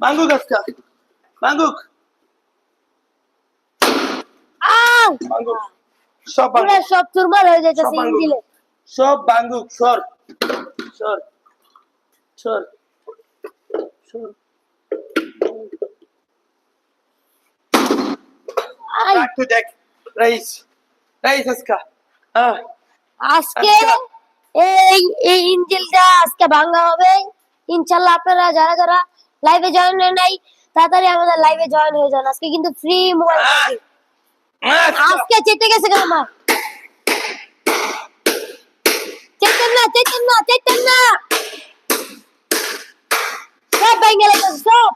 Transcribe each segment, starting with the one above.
ভাঙ্গুক আজকা ভাঙ্গুক ভাঙ্গুক সব ভাঙ্গুক সব চুরমার হয়ে যাইতেছে ইঞ্জিলে সব ভাঙ্গুক সর সর সর সর আই, দেখ রাইস রাইস আজকা আজকে। এই এই ইঞ্জিলটা আজকে ভাঙা হবে। ইনশাল্লাহ আপনারা যারা যারা লাইভে জয়েন হয়ে নাই তাড়াতাড়ি আমাদের লাইভে জয়েন হয়ে যান। আজকে কিন্তু ফ্রি মোবাইল। আজকে চেতে গেছে গা আমার। চেতেন না চেতেন না চেতেন না। সব ভেঙে গেছে সব।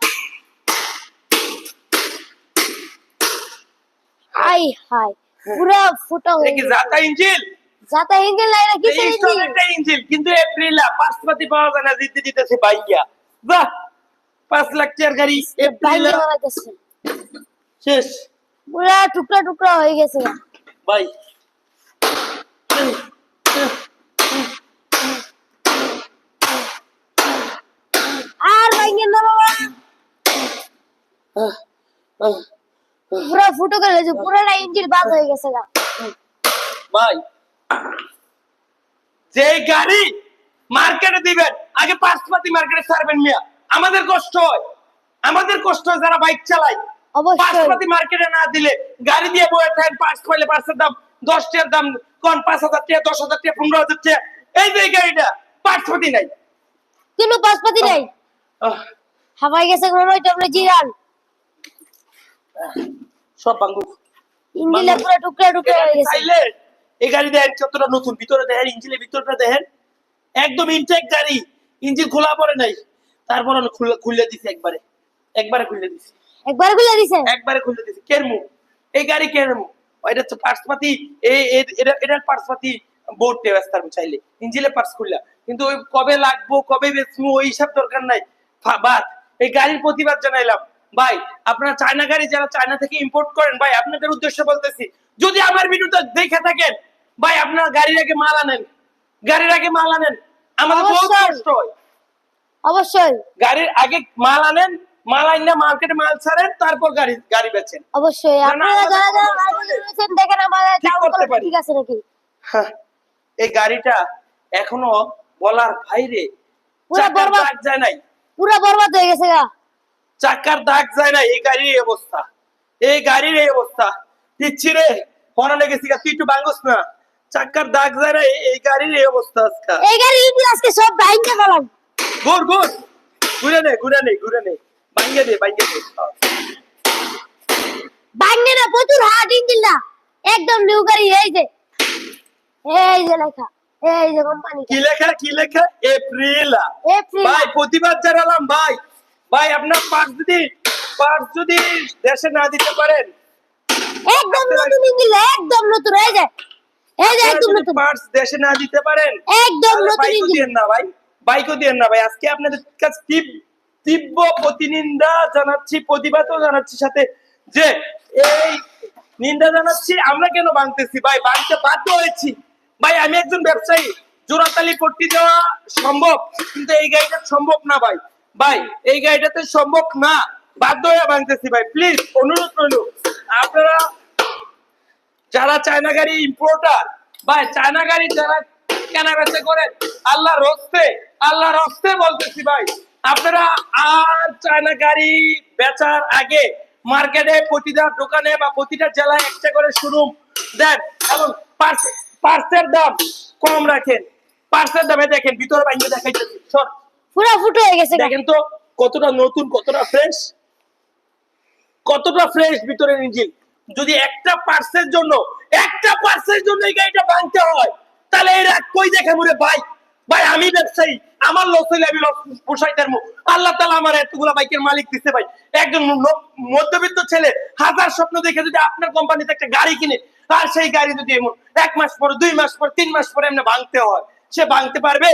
হাই হাই পুরো ফুটো হয়ে দেখি জাতা ইঞ্জিল? যাতা ইঞ্জিন লাইনা কি এই ইঞ্জিল? কিন্তু এপ্রিলা পাঁচপাতি পাওয়া যায় না দিতে দিতেছে বাইয়া বাহ! পাঁচ লাখ টাকার গাড়ি বাইরে এপ্রিলা বানাইতেছে শেষ পুরো টুকরা টুকরা হয়ে গেছে গা। বাই আর ভাঙেন না বাবা পুরো ফুটো করে গেছে পুরোটা ইঞ্জিন বাদ হয়ে গেছে গা ভাই যে গাড়ি মার্কেটে দিবেন আগে পাঁচপাতি মার্কেটে ছাড়বেন মিয়া আমাদের কষ্ট হয়। আমাদের কষ্ট হয় যারা বাইক চালায়। অবশ্যই। পাঁচপাতি মার্কেটে না দিলে গাড়ি দিয়ে বয়ে থাকেন পাইলে দাম দশ টাকার দাম কোন পাঁচ হাজার টাকা দশ হাজার টাকা পনেরো হাজার টাকা। এই যে গাড়িটা নাই। কিন্তু নাই? হাওয়াই গেছে মনে হয় তোমরা জিরান সব বাঙ্গু পুরো টুকরা টুকরা হয়ে গেছে। এই গাড়ি দেখেন কতটা নতুন ভিতরে দেখেন ইঞ্জিনের ভিতরটা দেখেন। একদম ইনটেক গাড়ি ইঞ্জিন খোলা পড়ে নাই। তারপর আমি খুলে খুলে দিছি একবারে। একবারে খুলে দিছি। একবার খুলে দিছে? একবারে খুলে দিছি। কেরমু এই গাড়ি কেরমু এটা হচ্ছে পার্টস পাতি। এটা এটার পার্টস পাতি বোর্ড ব্যবস্থা চাইলে। ইঞ্জিনে পার্টস খুললা। কিন্তু ওই কবে লাগবো কবে বেচবো ওই সব দরকার নাই। বাদ। এই গাড়ির প্রতিবাদ জানাইলাম। ভাই আপনারা চায়না গাড়ি যারা চায়না থেকে ইম্পোর্ট করেন ভাই আপনাদের উদ্দেশ্যে বলতেছি যদি আমার ভিডিওটা দেখে থাকেন ভাই আপনারা গাড়ির আগে মাল আনেন। গাড়ির আগে মাল আনেন। আমাদের বহুত কষ্ট হয়। অবশ্যই। গাড়ির আগে মাল আনেন মাল আইনা মার্কেটে মাল ছাড়েন তারপর গাড়ি গাড়ি বেচেন। অবশ্যই। আপনারা যারা যারা লাইভে রয়েছেন দেখেন আমাদের পারি। ঠিক আছে নাকি? হ্যাঁ, এই গাড়িটা এখনও বলার বাইরে পুরা বরবাদ। দাগ যায় নাই। পুরো বরবাদ হয়ে গেছে গা। চাকার দাগ যায় নাই এই গাড়ির এই অবস্থা। এই গাড়ির এই অবস্থা। দিচ্ছি রে হরা লেগেছি গা, তুই একটু বাঙ্গস না। চাকার দাগ যায় না এই গাড়ির এই অবস্থা আজকে। এই গাড়ি আজকে সব ভাঙতে গেলাম? ঘুর ঘুর ঘুরে নে ঘুরে নে ঘুরে নে। ভাঙ্গে দে ভাঙ্গে দে। ভাঙবে না প্রচুর হার্ড ইঞ্জিনটা একদম গাড়ি এই যে। এই যে লেখা এই যে কোম্পানি কি লেখা কি লেখা? এপ্রিলা এপ্রিল ভাই প্রতিবাদ জানালাম ভাই। ভাই আপনার পার্স যদি পার্স যদি দেশে না দিতে পারেন। একদম নতুন ইঞ্জিন একদম নতুন এই যে। এই যে একদম নতুন। পার্টস দেশে না দিতে পারেন একদম নতুন ইঞ্জিন না ভাই। বাইকও দিয়েন না ভাই। আজকে আপনাদের কাছে তীব্র প্রতিনিন্দা জানাচ্ছি, প্রতিবাদও জানাচ্ছি সাথে যে এই নিন্দা জানাচ্ছি, আমরা কেন ভাঙতেছি ভাই? ভাঙতে বাধ্য হয়েছি। ভাই, আমি একজন ব্যবসায়ী। জোড়াতালি পট্টি দেওয়া সম্ভব, কিন্তু এই গাড়িটা সম্ভব না ভাই। ভাই, এই গাড়িটাতে সম্ভব না। বাধ্য হয়ে ভাঙতেছি ভাই। প্লিজ, অনুরোধ রইল, আপনারা যারা চায়না গাড়ি ইম্পোর্টার ভাই, চায়না গাড়ি যারা কেনা বেচা করেন আল্লাহ রস্তে আল্লাহ রস্তে বলতেছি ভাই আপনারা আর চায়না গাড়ি বেচার আগে মার্কেটে প্রতিটা দোকানে বা প্রতিটা জেলায় একটা করে শোরুম দেন এবং পার্সের দাম কম রাখেন। পার্সের দামে দেখেন ভিতরে বাইরে সর। পুরো ফুটো হয়ে গেছে দেখেন তো কতটা নতুন কতটা ফ্রেশ কতটা ফ্রেশ ভিতরে ইঞ্জিন। যদি একটা পার্সের জন্য একটা পার্সের জন্য এই গাড়িটা ভাঙতে হয় তাহলে এর কই দেখে মরে ভাই? ভাই, আমি ব্যবসায়ী। আমার লস হইলে আমি পোষাই তার আল্লাহ তালা আমার এতগুলা বাইকের মালিক দিতে ভাই। একজন মধ্যবিত্ত ছেলে, হাজার স্বপ্ন দেখে যদি আপনার কোম্পানিতে একটা গাড়ি কিনে, আর সেই গাড়ি যদি এমন এক মাস পর, দুই মাস পর, তিন মাস পরে এমনি ভাঙতে হয়, সে ভাঙতে পারবে?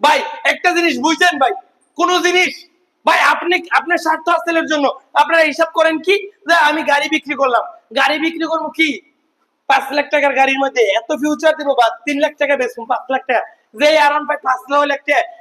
ভাই, একটা জিনিস বুঝছেন ভাই, কোন জিনিস, ভাই, আপনি, আপনার স্বার্থ হাসিলের জন্য আপনারা হিসাব করেন কি? যে আমি গাড়ি বিক্রি করলাম। গাড়ি বিক্রি করব কি? পাঁচ লাখ টাকার গাড়ির মধ্যে এত ফিউচার দেবো বা তিন লাখ টাকা বেচবো, পাঁচ লাখ টাকা। যে আরাম পাই পাঁচ লাখ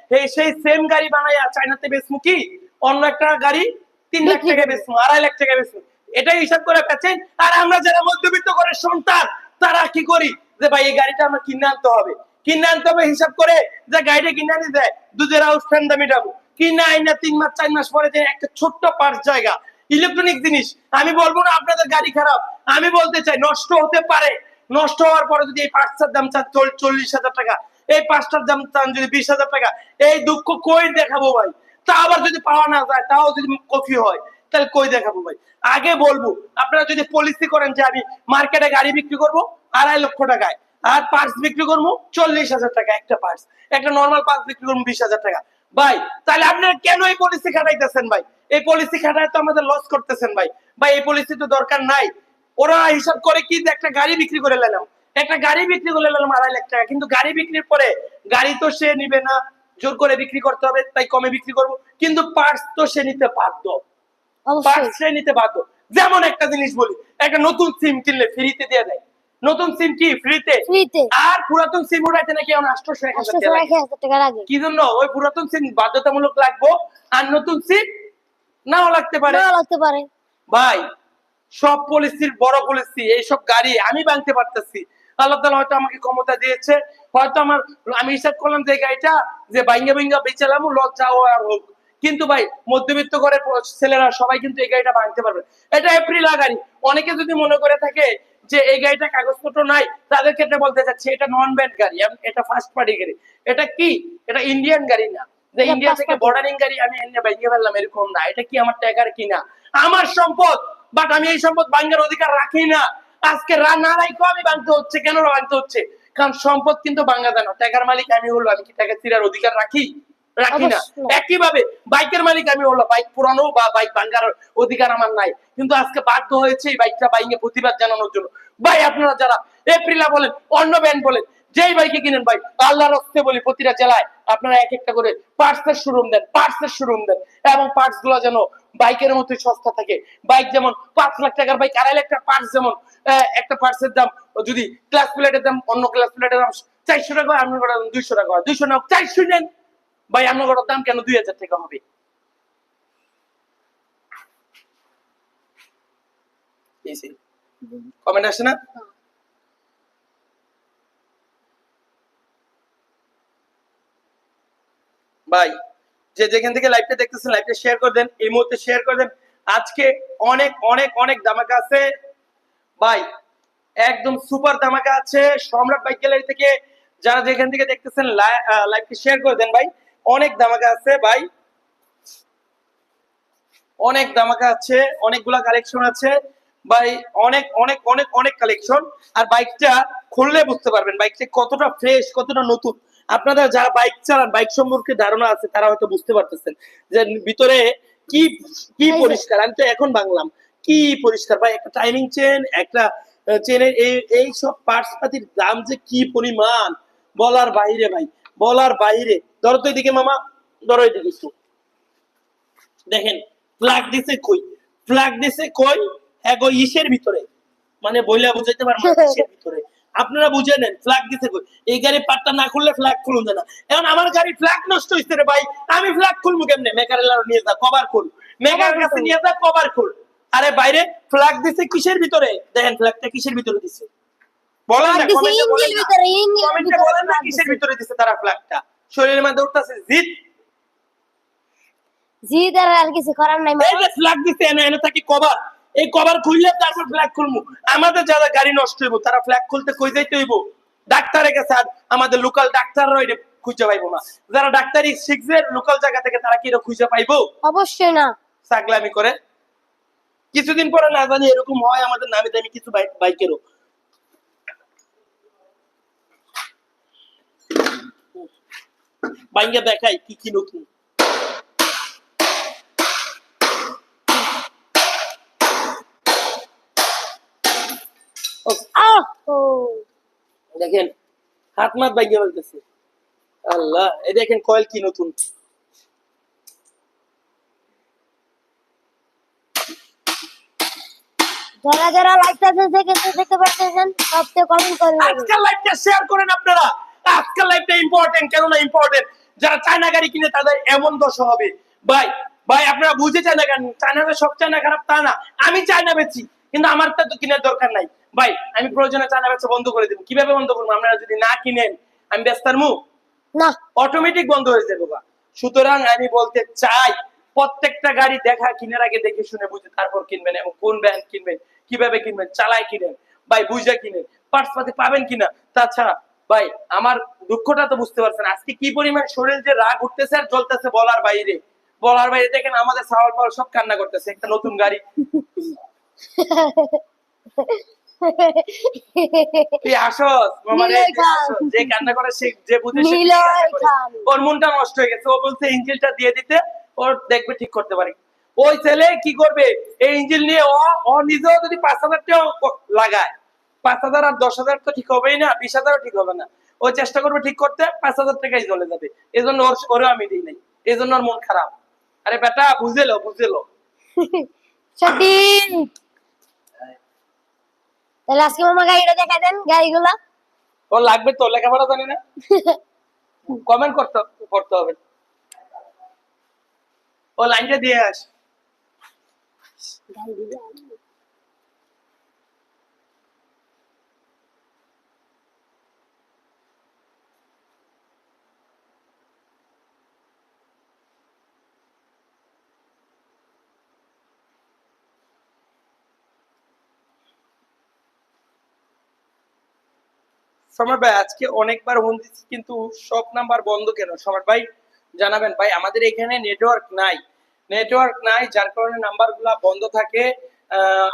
এই সেই সেম গাড়ি বানাই চাইনাতে বেচবো কি? অন্য একটা গাড়ি তিন লাখ টাকা। বেচবো আড়াই লাখ টাকা বেচবো এটাই হিসাব করে বেচেন। আর আমরা যারা মধ্যবিত্ত করে সন্তান তারা কি করি? যে ভাই এই গাড়িটা আমরা কিনে আনতে হবে। কিনে আনতে হবে হিসাব করে যে গাড়িটা কিনে আনি দেয় দুধের আউটস্ট্যান্ড দামি যাব কিনে আইনা তিন মাস চার মাস পরে যে একটা ছোট্ট পার্স জায়গা ইলেকট্রনিক জিনিস। আমি বলব না আপনাদের গাড়ি খারাপ। আমি বলতে চাই নষ্ট হতে পারে। নষ্ট হওয়ার পরে যদি এই পাঁচটার দাম চান চল- চল্লিশ হাজার টাকা। এই পাঁচটার দাম যদি বিশ হাজার টাকা, এই দুঃখ কই দেখাবো ভাই? তা আবার যদি পাওয়া না যায়, তাও যদি কফি হয়, তাহলে কই দেখাবো ভাই? আগে বলব, আপনারা যদি পলিসি করেন যে আমি মার্কেটে গাড়ি বিক্রি করব, আড়াই লক্ষ টাকায়, আর পার্স বিক্রি করব, চল্লিশ হাজার টাকা একটা পার্স একটা নর্মাল পার্স বিক্রি করব বিশ হাজার টাকা। ভাই, তাহলে আপনারা কেন এই পলিসি খাটাইতেছেন ভাই? এই পলিসি খাটায় তো আমাদের লস করতেছেন ভাই। ভাই, এই পলিসি তো দরকার নাই। ওরা হিসাব করে কি একটা গাড়ি বিক্রি করে নিলাম। একটা গাড়ি বিক্রি করে নিলাম আড়াই লাখ টাকা। কিন্তু গাড়ি বিক্রির পরে গাড়ি তো সে নিবে না জোর করে বিক্রি করতে হবে তাই কমে বিক্রি করব। কিন্তু পার্টস তো সে নিতে বাধ্য। পার্টস সে নিতে বাধ্য। যেমন একটা জিনিস বলি একটা নতুন সিম কিনলে ফ্রিতে দিয়ে দেয় নতুন সিম কি? ফ্রিতে আর পুরাতন সিম উঠাইতে নাকি এখন আটশোশো এক হাজার টাকা লাগে। কি জন্য? ওই পুরাতন সিম বাধ্যতামূলক লাগবো। আর নতুন সিম নাও লাগতে পারে। নাও লাগতে পারে। ভাই সব পলিসির বড় পলিসি এইসব গাড়ি আমি বানতে পারতেছি। আল্লাহ তালা হয়তো আমাকে ক্ষমতা দিয়েছে। হয়তো আমার আমি হিসাব করলাম যে গাড়িটা যে বাইঙ্গা বাইঙ্গা বেচালাম লজ্জা ও আর হোক। কিন্তু ভাই মধ্যবিত্ত করে ছেলেরা সবাই কিন্তু এই গাড়িটা ভাঙতে পারবে। এটা এপ্রিলা গাড়ি অনেকে যদি মনে করে থাকে যে এই গাড়িটা কাগজপত্র নাই তাদের ক্ষেত্রে বলতে চাচ্ছি এটা নন ব্যান্ড গাড়ি এটা ফার্স্ট পার্টি গাড়ি। এটা কি? এটা ইন্ডিয়ান গাড়ি না। যে ইন্ডিয়া থেকে। বর্ডারিং গাড়ি আমি ভাঙিয়ে ফেললাম এরকম না। এটা কি আমার ট্যাগার কিনা? আমার সম্পদ বাট আমি এই সম্পদ ভাঙ্গার অধিকার রাখি না। আজকে রা- না আমি ভাঙতে হচ্ছে। কেন ভাঙতে হচ্ছে? কারণ সম্পদ কিন্তু ভাঙ্গা দেয় না ট্যাগার মালিক আমি হলো আমি কি টাকা চিরার অধিকার রাখি? রাখি না। একইভাবে বাইকের মালিক আমি হলো বাইক পুরানো বা বাইক ভাঙ্গার অধিকার আমার নাই। কিন্তু আজকে বাধ্য হয়েছে এই বাইকটা বাইকে প্রতিবাদ জানানোর জন্য। ভাই আপনারা যারা এপ্রিলা বলেন অন্য ব্যান্ড বলেন যেই বাইকে কিনেন ভাই আল্লাহর রস্তে বলি প্রতিটা জেলায় আপনারা এক একটা করে পার্টসের শোরুম দেন পার্টসের শোরুম দেন এবং পার্টসগুলো যেন বাইকের মতোই সস্তা থাকে। বাইক যেমন পাঁচ লাখ টাকার বাইক আড়াই লাখ টাকার পার্টস যেমন একটা পার্টসের দাম যদি ক্লাস প্লেটের দাম অন্য ক্লাস প্লেটের দাম চারশো টাকা হয়, আপনার দাম দুইশো টাকা হয়। দুইশো না চারশো নেন। ভাই আপনার দাম কেন দুই হাজার টাকা হবে? কমেন্ট আসে না? ভাই, যে যেখান থেকে লাইভটা দেখতেছেন লাইভটা শেয়ার করে দেন, এই মুহূর্তে শেয়ার করে দেন। আজকে অনেক অনেক অনেক ধামাকা আছে। ভাই, একদম সুপার ধামাকা আছে। সম্রাট বাইক গ্যালারি থেকে যারা যেখান থেকে দেখতেছেন লাইভটা শেয়ার করে দেন ভাই, অনেক ধামাকা আছে ভাই। অনেক ধামাকা আছে, অনেকগুলা কালেকশন আছে। ভাই, অনেক অনেক অনেক অনেক কালেকশন আর বাইকটা খুললে বুঝতে পারবেন বাইকটা কতটা ফ্রেশ কতটা নতুন। আপনারা যারা বাইক চালান বাইক সম্পর্কে ধারণা আছে তারা হয়তো বুঝতে পারতেছেন যে ভিতরে কি কি পরিষ্কার? আমি তো এখন বাংলাম কি পরিষ্কার? ভাই একটা টাইমিং চেন একটা চেনের এই এই সব পার্টস পাতির দাম যে কি পরিমাণ? বলার বাইরে ভাই বলার বাইরে। ধরো তো এদিকে মামা ধরো এদিকে একটু। দেখেন ফ্ল্যাগ দিছে কই? ফ্ল্যাগ দিছে কই? এগো ইসের ভিতরে। মানে বইলা বুঝাইতে পারব ইসের ভিতরে। আপনারা বুঝে নেন ফ্ল্যাগ কই? এই গাড়ি পাটটা না খুললে ফ্ল্যাগ খুলুন না। এখন আমার গাড়ি ফ্ল্যাগ নষ্ট হইছে রে ভাই আমি ফ্ল্যাগ খুলবো কেমনে? মেকারেলার নিয়ে যা কভার খুল। মেকার কাছে নিয়ে যা কভার খুল। আরে বাইরে ফ্ল্যাগ দিছে কিসের ভিতরে? দেখেন ফ্ল্যাগটা কিসের ভিতরে দিছে? বলেন না কমেন্টে বলেন না। কিসের ভিতরে দিছে তারা ফ্ল্যাগটা শরীরের মধ্যে উঠতেছে জিত জি তার আর কিছু করার নাই এই যে ফ্ল্যাগ দিছে এনে এনে থাকি কভার এই কভার খুললে তারপর ফ্ল্যাগ খুলবো আমাদের যারা গাড়ি নষ্ট হইব তারা ফ্ল্যাগ খুলতে কই যাইতে হইব? ডাক্তারের কাছে আমাদের লোকাল ডাক্তাররা এটা খুঁজে পাইবো না। যারা ডাক্তারি শিখছে লোকাল জায়গা থেকে তারা কি এটা খুঁজে পাইবো? অবশ্যই না। সাগলামি করে। কিছুদিন পরে না জানি এরকম হয় আমাদের নামে দামি কিছু বাইক- বাইকেরও। বাইঙ্গা দেখাই কি কি নতুন। দেখেন হাত মাত বাইকে বলতেছে। আল্লাহ এই দেখেন কয়েল কি নতুন। যারা যারা লাইভটা দেখে দেখতে পাচ্ছেন সবচেয়ে কমেন্ট করবেন আজকাল লাইভটা শেয়ার করেন আপনারা। আজকাল লাইভটা ইম্পর্টেন্ট কেন না ইম্পর্টেন্ট যারা চায়না গাড়ি কিনে তাদের এমন দশা হবে। ভাই ভাই আপনারা বুঝে চায় না কেন চায়নাতে সব চায়না খারাপ তা না। আমি চায়না বেচি কিন্তু আমার তো কেনার দরকার নাই। ভাই আমি প্রয়োজনে চায়না বেচা বন্ধ করে দেবো। কীভাবে বন্ধ করব? আপনারা যদি না কিনেন আমি ব্যস্তার মুখ? না। অটোমেটিক বন্ধ হয়ে যাবে বা সুতরাং আমি বলতে চাই প্রত্যেকটা গাড়ি দেখা কিনার আগে দেখে শুনে বুঝে তারপর কিনবেন এবং কোন ব্র্যান্ড কিনবেন কীভাবে কিনবেন চালায় কিনেন ভাই বুঝে কিনেন পার্টস পাতি পাবেন কিনা? তাছাড়া ভাই আমার দুঃখটা তো বুঝতে পারছেন আজকে কি পরিমাণ শরীর যে রাগ উঠতেছে আর জ্বলতেছে বলার বাইরে? বলার বাইরে দেখেন আমাদের সাওয়াল পাওয়াল সব কান্না করতেছে একটা নতুন গাড়ি। তুই আসস। যে কান্না করে সে যে বুঝে। ওর মনটা নষ্ট হয়ে গেছে। ও বলছে ইঞ্জিনটা দিয়ে দিতে ওর দেখবে ঠিক করতে পারি। ওই ছেলে কি করবে? এই ইঞ্জিন নিয়ে ও ও নিজেও যদি পাঁচ হাজারটাও লাগায় পাঁচ হাজার আর দশ হাজার তো ঠিক হবেই না বিশ হাজারও ঠিক হবে না। ও চেষ্টা করবে ঠিক করতে পাঁচ হাজার টাকাই চলে যাবে। এই জন্য ওর ওরেও আমি দিই নাই। এই জন্য ওর মন খারাপ। আরে বেটা বুঝেলো বুঝেলো সত্যি তাহলে আজকে মামা গাড়িটা দেখা দেন গাড়িগুলা। ও লাগবে তো লেখাপড়া জানি না। কমেন্ট করতে করতে হবে। ও লাইনটা দিয়ে আস। সমর ভাই, আজকে অনেকবার ফোন দিচ্ছি, কিন্তু সব নাম্বার বন্ধ কেন? সমর ভাই, জানাবেন, ভাই, আমাদের এখানে নেটওয়ার্ক নাই। নেটওয়ার্ক নাই, যার কারণে নাম্বারগুলো বন্ধ থাকে।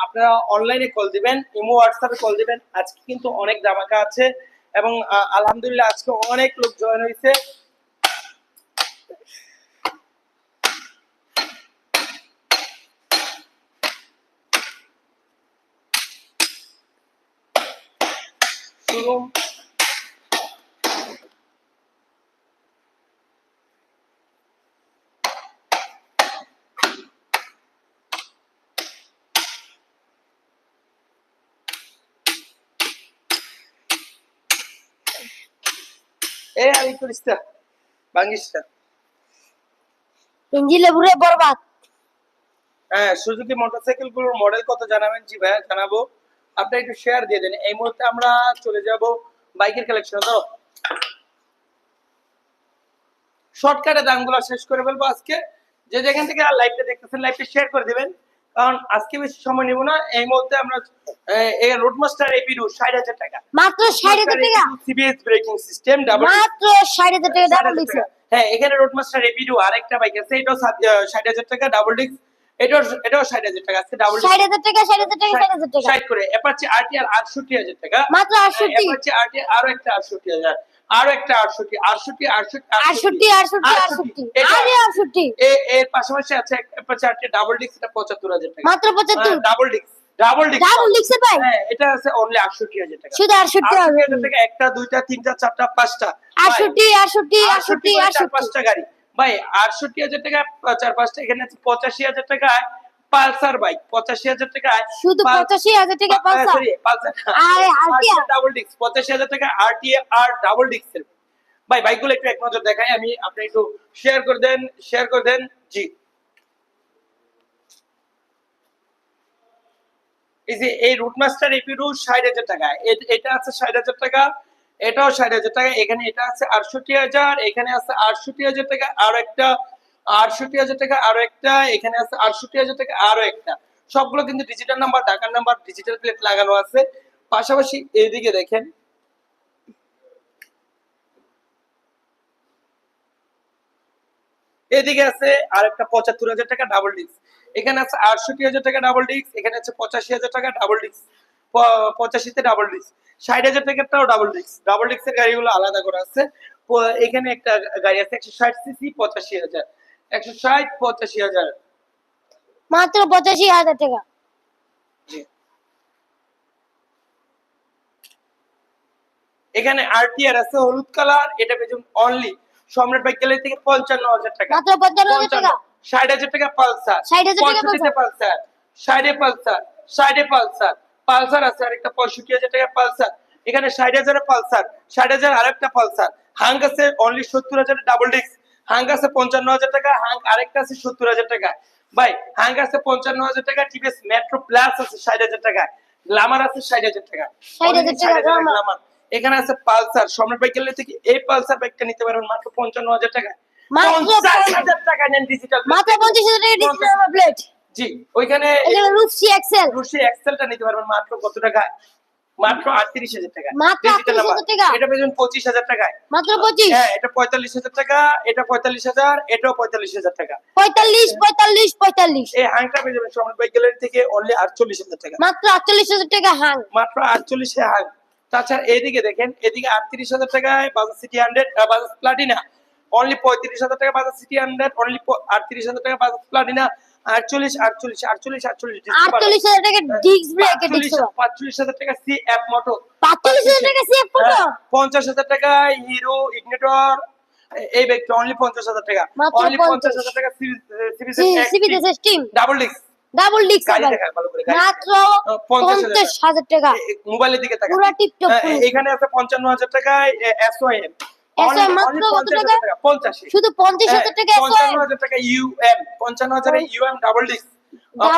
আপনারা অনলাইনে কল দিবেন, ইমো হোয়াটসঅ্যাপে কল দিবেন। আজকে কিন্তু অনেক ধামাকা আছে এবং আলহামদুলিল্লাহ আজকে অনেক লোক জয়েন হয়েছে। শুরু এ আমি করিস না ভাঙিস না ইঞ্জিলে পুরে বরবাদ। হ্যাঁ সুজুকি মোটরসাইকেলগুলোর মডেল কত জানাবেন? জি ভাইয়া জানাব। আপনি একটু শেয়ার দিয়ে দেন। এই মুহূর্তে আমরা চলে যাব বাইকের কালেকশন ধরো। শর্টকাটে দামগুলো শেষ করে ফেলব আজকে। যে যেখান থেকে লাইভটা দেখতেছেন লাইভটা শেয়ার করে দিবেন। কারণ আজকে বেশি সময় নিব না। এই মুহূর্তে আমরা এই রোডমাস্টার এপিডু ষাট হাজার টাকা। মাত্র ষাট হাজার টাকা? সিবিএস ব্রেকিং সিস্টেম ডাবল মাত্র ষাট হাজার টাকা ডাবল দিচ্ছে হ্যাঁ এখানে রোডমাস্টার এপিডু আরেকটা বাইক আছে এটাও ষাট হাজার টাকা ডাবল ডিস্ক এটাও এটাও ষাট হাজার টাকা আছে ডাবল ষাট হাজার টাকা ষাট হাজার টাকা ষাট হাজার টাকা। ষাট করে। অ্যাপাচি আরটিআর আটষট্টি হাজার টাকা। মাত্র আটষট্টি। অ্যাপাচি আরটিআর আরও একটা আটষট্টি হাজার। আরও একটা আটষট্টি আটষট্টি আটষট্টি আটষট্টি আটষট্টি এর পাশাপাশি আছে আরটিআর ডাবল ডিস্ক এটা পঁচাত্তর হাজার টাকা। মাত্র পঁচাত্তর? Double disc double disc double লিখছে পাই? হ্যাঁ এটা আছে অনলি আটষট্টি হাজার টাকা। শুধু টাকা একটা দুইটা তিনটা চারটা পাঁচটা। আটষট্টি আটষট্টি আটষট্টি আটষট্টি করে চার আটষট্টি। পাঁচটা গাড়ি। ভাই আটষট্টি হাজার টাকা চার পাঁচটা এখানে আছে পঁচাশি হাজার টাকায়। পালসার বাইক পঁচাশি হাজার টাকায় শুধু পঁচাশি হাজার টাকা পালসার? ডাবল ডিস্ক পঁচাশি হাজার টাকা আরটিএ আর ডাবল ডিস্কের ভাই বাইকগুলো একটু এক নজর দেখাই আমি আপনি একটু শেয়ার করে দেন শেয়ার করে দেন। জি। এই যে এই রুটমাস্টার এপিডু ষাট হাজার টাকা। এটা আছে ষাট হাজার টাকা এটাও ষাট হাজার টাকা এখানে এটা আছে আটষট্টি হাজার এখানে আছে আটষট্টি হাজার টাকা আরও একটা আটষট্টি হাজার টাকা আরও একটা, এখানে আছে আটষট্টি হাজার টাকা আরও একটা। সবগুলো কিন্তু ডিজিটাল নাম্বার ঢাকার নাম্বার ডিজিটাল প্লেট লাগানো আছে। পাশাপাশি এইদিকে দেখেন। এদিকে আছে আর একটা পঁচাত্তর হাজার টাকা ডাবল ডিস্ক এখানে আছে আটষট্টি হাজার টাকা ডাবল ডিস্ক এখানে আছে পঁচাশি হাজার টাকা ডাবল ডিস্ক পঁচাশিতে ডাবল ডিস্ক ষাট হাজার টাকারটাও ডাবল ডিস্ক ডাবল ডিস্কের গাড়িগুলো আলাদা করে আছে। এখানে একটা গাড়ি আছে, একশো ষাট সিসি পঁচাশি হাজার। একশো ষাট পঁচাশি হাজার। মাত্র পঁচাশি হাজার টাকা। এখানে আরটিআর আছে হলুদ কালার এটা পেছন অনলি সম্রাট বাইক গ্যালারি থেকে পঞ্চান্ন হাজার টাকা। মাত্র পঞ্চান্ন হাজার টাকা? ষাট হাজার টাকা পালসার। 60,000 টাকা পালসার? ষাটে পালসার ষাটে পালসার। পালসার আছে আরেকটা পঁয়ষট্টি হাজার টাকা পালসার। এখানে ষাট হাজারের পালসার ষাট হাজার আরেকটা পালসার। হাঙ্ক আছে অনলি সত্তর হাজারের ডাবল ডিস্ক হাঙ্ক আছে পঞ্চান্ন হাজার টাকা হাঙ্ক আরেকটা আছে সত্তর হাজার টাকা। ভাই হাঙ্ক আছে পঞ্চান্ন হাজার টাকা টিভিএস মেট্রো প্লাস আছে ষাট হাজার টাকা গ্লামার আছে ষাট হাজার টাকা। 60,000 টাকা Glamour। গ্লামার এখানে আছে পালসার সম্রাট বাইক থেকে এই পালসার বাইকটা নিতে পারবেন মাত্র পঞ্চান্ন হাজার টাকা। পঞ্চাশ হাজার টাকা নেন ডিজিটাল মাত্র পঞ্চাশ হাজার টাকা ডিজিটাল প্লেট জি ওইখানে এখানে এক্সেল রুশি এক্সেলটা নিতে পারবেন মাত্র কত টাকায় মাত্র আটত্রিশ হাজার টাকা। মাত্র Digital 38,000 number। টাকা? এটা পেয়েছেন পঁচিশ হাজার টাকায়। মাত্র পঁচিশ? হ্যাঁ এটা পঁয়তাল্লিশ হাজার টাকা এটা পঁয়তাল্লিশ হাজার এটাও পঁয়তাল্লিশ হাজার টাকা। পঁয়তাল্লিশ পঁয়তাল্লিশ পঁয়তাল্লিশ। এই হাংটা পেয়ে যাবেন সম্রাট বাইক গ্যালারি থেকে অনলি আটচল্লিশ হাজার টাকা। মাত্র আটচল্লিশ হাজার টাকা হাং মাত্র আটচল্লিশে হাং তাছাড়া এদিকে দেখেন এদিকে আটত্রিশ হাজার টাকায় Bajaj CT hundred Bajaj Platina only পঁয়ত্রিশ হাজার টাকা বাজাজ সিটি হান্ড্রেড অনলি আটত্রিশ হাজার টাকা বাজাজ প্লাটিনা আটচল্লিশ আটচল্লিশ আটচল্লিশ আটচল্লিশ আটচল্লিশ হাজার টাকা ডিস্ক ব্রেক টাকা সি অ্যাপ মোটো টাকা হাজার টাকা হিরো ইগনেটর এই ব্যাগটা অনলি পঞ্চাশ হাজার টাকা। অনলি 50 পঞ্চাশ হাজার টাকা সিবিতে system double disc double disc মাত্র টাকা। মোবাইলের দিকে তাকান পুরো টিপটপ হ্যাঁ, এখানে আছে পঞ্চান্ন হাজার টাকায় এসওএম পঞ্চাশে শুধু পঞ্চাশ হাজার টাকা পঞ্চান্ন হাজার টাকা ইউএম পঞ্চান্ন হাজার ইউএম ডাবল ডিস্ক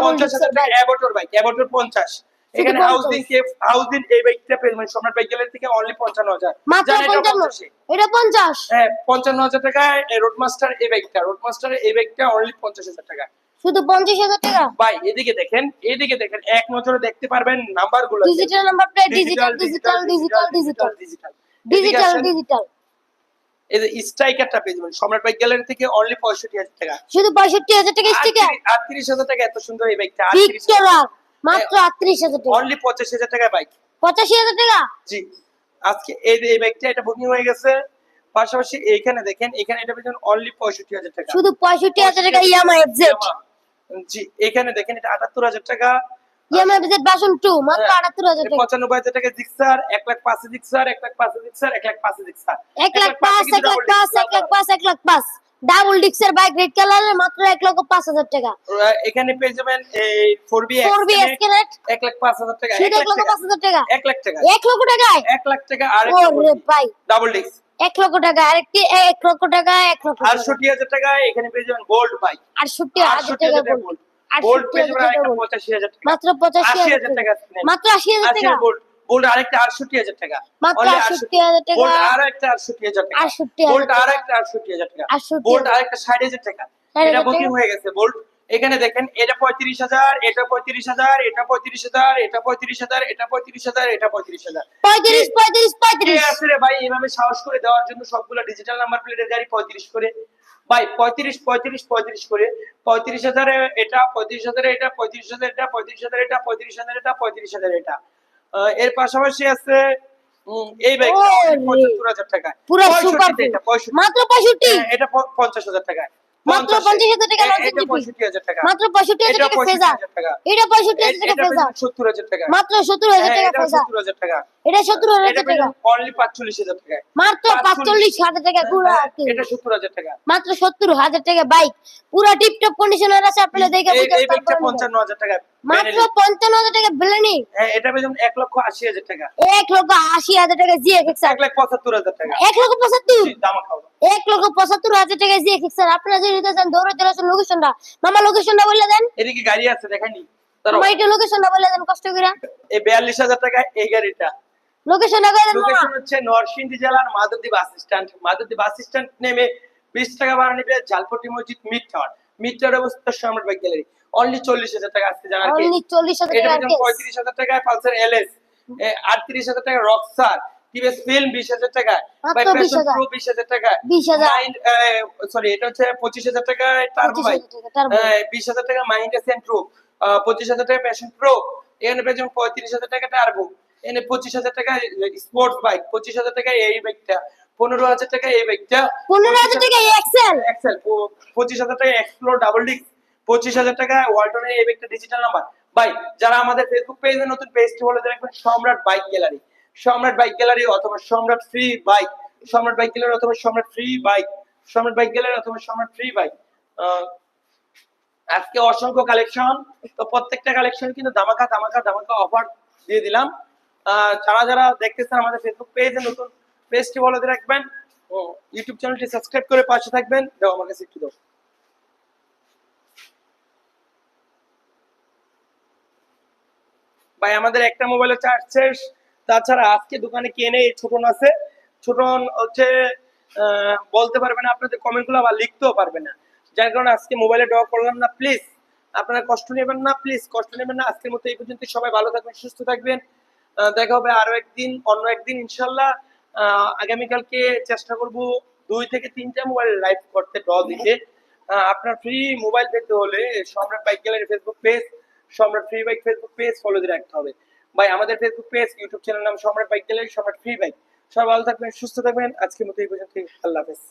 পঞ্চাশ হাজার টাকা অ্যাবটর বাইক অ্যাবটর পঞ্চাশ। এখানে হাউসিং কে হাউসিং এই বাইকটা মানে সম্রাট বাইক গ্যালারি থেকে অনলি পঞ্চান্ন হাজার। মাত্র জানেন এটা 50 হ্যাঁ পঞ্চান্ন হাজার রোড মাস্টার এই বাইকটা রোড মাস্টার এই বাইকটা অনলি পঞ্চাশ হাজার টাকা। শুধু পঞ্চাশ হাজার টাকা? ভাই এদিকে দেখেন এদিকে দেখেন এক নজরে দেখতে পারবেন নাম্বারগুলো digital number plate digital digital digital digital digital digital digital এই যে স্ট্রাইকারটা পেয়ে যাবেন। সম্রাট বাইক গ্যালারি থেকে অনলি পঁয়ষট্টি হাজার টাকা। শুধু পঁয়ষট্টি হাজার টাকা স্টিকার আটত্রিশ হাজার টাকা এত সুন্দর এই বাইকটা মাত্র আটত্রিশ হাজার টাকা। অনলি পঁচাশ হাজার টাকা বাইক পঁচাশি হাজার টাকা? জি। আজকে এই এই বাইকটা এটা বুকিং হয়ে গেছে। পাশাপাশি এইখানে দেখেন এখানে এটা পেয়েছেন অনলি পঁয়ষট্টি হাজার টাকা। শুধু পঁয়ষট্টি হাজার টাকা ইয়ামা এফজেড জি এখানে দেখেন এটা আটাত্তর হাজার টাকা। ইয়ামা এফজেড ভার্সন টু মাত্র হ্যাঁ। আটাত্তর হাজার টাকা পঁচানব্বই হাজার টাকা জিক্সার এক লাখ পাঁচে জিক্সার এক লাখ পাঁচে জিক্সার এক লাখ পাঁচে জিক্সার এক লাখ পাঁচ এক লাখ পাঁচ এক লাখ পাঁচ এক লাখ পাঁচ ডাবল ডিক্সের বাইক রেড কালারের মাত্র এক লক্ষ পাঁচ হাজার টাকা এখানে পেয়ে যাবেন এই ফোর বি ফোর বি এসকেলেট এক লাখ পাঁচ হাজার টাকা শুধু এক এক লাখ লক্ষ টাকা পাঁচ হাজার টাকা এক লাখ টাকা এক লক্ষ টাকায় এক লাখ টাকা আর ও রে ভাই ডাবল ডিস্ক এক লক্ষ টাকা আরেকটি এক লক্ষ টাকা এক লক্ষ আটষট্টি হাজার টাকা এখানে পেয়ে যাবেন গোল্ড বাইক আটষট্টি হাজার টাকা গোল্ড গোল্ড গোল্ড আটষট্টি পেয়ে হাজার যাবেন টাকা আরেকটা গোল্ড পঁচাশি হাজার টাকা। মাত্র পঁচাশি হাজার হাজার টাকা টাকা মাত্র আশি হাজার টাকা? গোল্ড গোল্ড আরেকটা আটষট্টি হাজার টাকা। মাত্র আটষট্টি হাজার টাকা? গোল্ড আরেকটা আটষট্টি হাজার টাকা। আটষট্টি গোল্ড টাকা। আরেকটা আটষট্টি হাজার টাকা। গোল্ড হাজার। আরেকটা ষাট হাজার টাকা। এটা বুকিং হয়ে গেছে। গোল্ড এখানে দেখেন এটা পঁয়ত্রিশ হাজার এটা পঁয়ত্রিশ হাজার এটা পঁয়ত্রিশ হাজার এটা পঁয়ত্রিশ হাজার এটা পঁয়ত্রিশ হাজার এটা পঁয়ত্রিশ হাজার। পঁয়ত্রিশ পঁয়ত্রিশ পঁয়ত্রিশ। আছে রে ভাই? এভাবে সাহস করে দেওয়ার জন্য সবগুলো ডিজিটাল নাম্বার প্লেটের গাড়ি পঁয়ত্রিশ করে। ভাই পঁয়ত্রিশ পঁয়ত্রিশ পঁয়ত্রিশ করে। পঁয়ত্রিশ হাজারে এটা পঁয়ত্রিশ হাজারে এটা পঁয়ত্রিশ হাজার এটা পঁয়ত্রিশ হাজার এটা পঁয়ত্রিশ হাজার এটা পঁয়ত্রিশ হাজার এটা। এর পাশাপাশি আছে এই বাইক ওরে। পঁচাত্তর হাজার টাকা। পুরো সুপার এটা পঁয়ষট্টি। মাত্র পঁয়ষট্টি? হ্যাঁ, এটা পঞ্চাশ হাজার টাকা। মাত্র পঞ্চাশ হাজার টাকা লঞ্চের টিপি। মাত্র পঁয়ষট্টি হাজার টাকা ফেজা। এটা পঁয়ষট্টি হাজার টাকা ফেজা। সত্তর হাজার টাকা। মাত্র সত্তর হাজার হ্যাঁ, টাকা ফেজা। এটা সত্তর হাজার টাকা। অনলি পাঁচচল্লিশ হাজার টাকা। মাত্র পাঁচচল্লিশ। হাজার টাকা পুরা হ্যাঁ, এটা সত্তর হাজার টাকা। মাত্র সত্তর হাজার টাকা বাইক পুরা টিপটপ কন্ডিশনার আছে আপনারা দেখে পঞ্চান্ন হাজার টাকা। মাত্র। পঞ্চান্ন হাজার টাকা বেলানি এটা পেয়েছেন এক লক্ষ আশি হাজার টাকা। এক লক্ষ আশি হাজার টাকা জি এক্স এক লাখ পঁচাত্তর হাজার টাকা। এক লক্ষ পঁচাত্তর? এক লক্ষ পঁচাত্তর হাজার টাকা জি এক্স আপনারা যদি নিতে চান দৌড়ে চলে আসুন লোকেশনটা মামা লোকেশনটা বলে দেন। এদিকে গাড়ি আছে দেখানি মামা এটা লোকেশনটা বলে দেন কষ্ট করে। এই বিয়াল্লিশ হাজার টাকা এই গাড়িটা। লোকেশনটা বলে দেন মামা। লোকেশন হচ্ছে নরসিংদী জেলার Madhabdi bus stand. Madhabdi bus stand নেমে বিশ টাকা ভাড়া নেবে ঝালপট্টি মসজিদ মিড টাওয়ার। মিড টাওয়ার অবস্থিত সম্রাট বাইক গ্যালারি। অনলি চল্লিশ হাজার টাকা আজকে জানার কি টাকা পঁয়ত্রিশ হাজার টাকায় পালসার এলএস। আটত্রিশ হাজার টাকা রক্সার টিভিএস ফিল্ম বিশ হাজার টাকা মাত্র 20,000 প্রো বিশ হাজার টাকা 20,000 সরি এটা হচ্ছে পঁচিশ হাজার টাকায় টার্বো বাইক টাকা বিশ হাজার টাকা মাইন্ডা সেন্ট্রো পঁচিশ হাজার টাকা প্যাশন প্রো এখানে পেয়েছেন পঁয়ত্রিশ হাজার টাকা টার্বো এখানে পঁচিশ হাজার টাকা স্পোর্টস বাইক পঁচিশ হাজার টাকা এই বাইকটা পনেরো হাজার টাকা এই বাইকটা পনেরো হাজার টাকা এক্সেল এক্সেল পঁচিশ হাজার টাকা এক্সপ্লোর ডাবল ডিস্ক পঁচিশ হাজার টাকা ওয়ালটনের এই একটা ডিজিটাল নাম্বার ভাই যারা আমাদের ফেসবুক পেজে নতুন পেজটি বলে দেখবেন Samrat bike gallery Samrat bike gallery অথবা Samrat free bike Samrat bike gallery অথবা Samrat free bike Samrat bike gallery অথবা সম্রাট ফ্রি বাইক আজকে অসংখ্য কালেকশন তো প্রত্যেকটা কালেকশন কিন্তু ধামাকা ধামাকা ধামাকা অফার দিয়ে দিলাম। আহ, যারা যারা দেখতেছেন আমাদের ফেসবুক পেজে নতুন পেজটি বলে রাখবেন ও ইউটিউব চ্যানেলটি সাবস্ক্রাইব করে পাশে থাকবেন। দাও আমার কাছে একটু দাও। ভাই, আমাদের একটা মোবাইলে চার্জ শেষ। তাছাড়া আজকে দোকানে কে নেই? ছোটন আছে। ছোটন হচ্ছে বলতে পারবে না আপনাদের কমেন্টগুলো, আবার লিখতেও পারবে না। যার কারণে আজকে মোবাইলে ড্র করলাম না। প্লিজ আপনারা কষ্ট নেবেন না। প্লিজ কষ্ট নেবেন না। আজকের মতো এই পর্যন্ত সবাই ভালো থাকবেন, সুস্থ থাকবেন। দেখা হবে আরও একদিন, অন্য একদিন ইনশাল্লাহ আগামীকালকে চেষ্টা করব দুই থেকে তিনটা মোবাইল লাইভ করতে ড্র দিতে। আপনার ফ্রি মোবাইল পেতে হলে Samrat bike gallery Facebook page Samrat free bike Facebook page follow দিয়ে রাখতে হবে। ভাই, আমাদের ফেসবুক পেজ ইউটিউব চ্যানেল নাম Samrat bike gallery Samrat free bike সবাই ভালো থাকবেন, সুস্থ থাকবেন। আজকের মতো এই পর্যন্ত আল্লাহ হাফেজ।